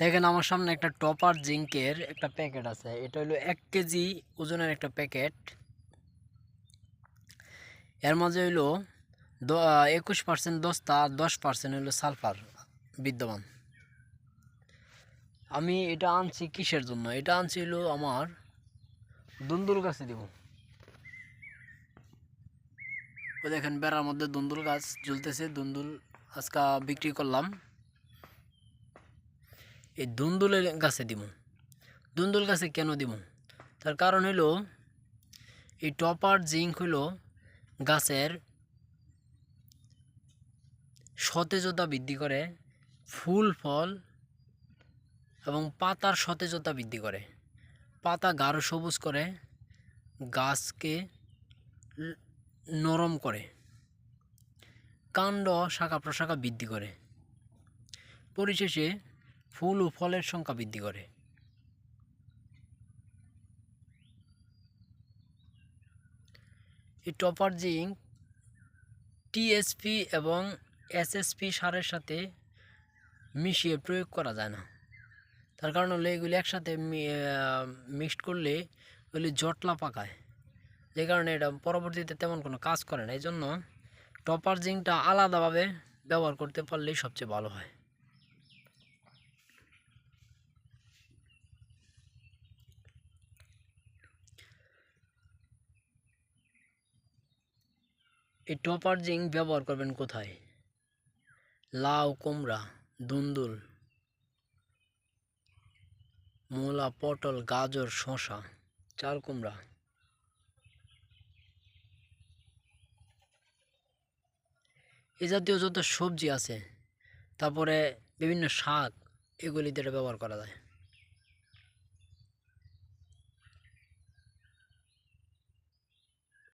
দেখেন আমার সামনে একটা টপার জিঙ্কের একটা প্যাকেট আছে। এটা হলো এক কেজি ওজনের একটা প্যাকেট। এর মাঝে হইল একুশ পার্সেন্ট দস্তা দশ পার্সেন্ট হইল সালফার বিদ্যমান। আমি এটা আনছি কিসের জন্য? এটা আনছি হলো আমার দুন্দুল গাছে দিব। ও দেখেন বেড়ার মধ্যে দুন্দুল গাছ ঝুলতেছে দুন্দুল আজকা বিক্রি করলাম। এই দুন্দুলের গাছে দিব দুন্দুল গাছে কেন দিব তার কারণ হইল, এই টপার জিঙ্ক হইল গাছের সতেজতা বৃদ্ধি করে, ফুল, ফল এবং পাতার সতেজতা বৃদ্ধি করে। পাতা গাঢ় সবুজ করে, গাছকে নরম করে, কাণ্ড শাখা প্রশাখা বৃদ্ধি করে। পরিশেষে ফুল ও ফলের সংখ্যা বৃদ্ধি করে। এই টপার জিঙ্ক টিএসপি এবং এসএসপি সারের সাথে মিশিয়ে প্রয়োগ করা যায় না। তার কারণ হলো এগুলি একসাথে মিক্সড করলে ওগুলি জটলা পাকায়। যে কারণে এটা পরবর্তীতে তেমন কোনো কাজ করে না। এই জন্য টপার জিঙ্কটা আলাদাভাবে ব্যবহার করতে পারলেই সবচেয়ে ভালো হয়। এই টপার জিং ব্যবহার করবেন কোথায়? লাউ, কুমড়া, দুন্দুল, মূলা, পটল, গাজর, শসা, চাল, কুমড়া। এ জাতীয় যত সবজি আছে, তারপরে বিভিন্ন শাক এগুলিতে এটা ব্যবহার করা যায়।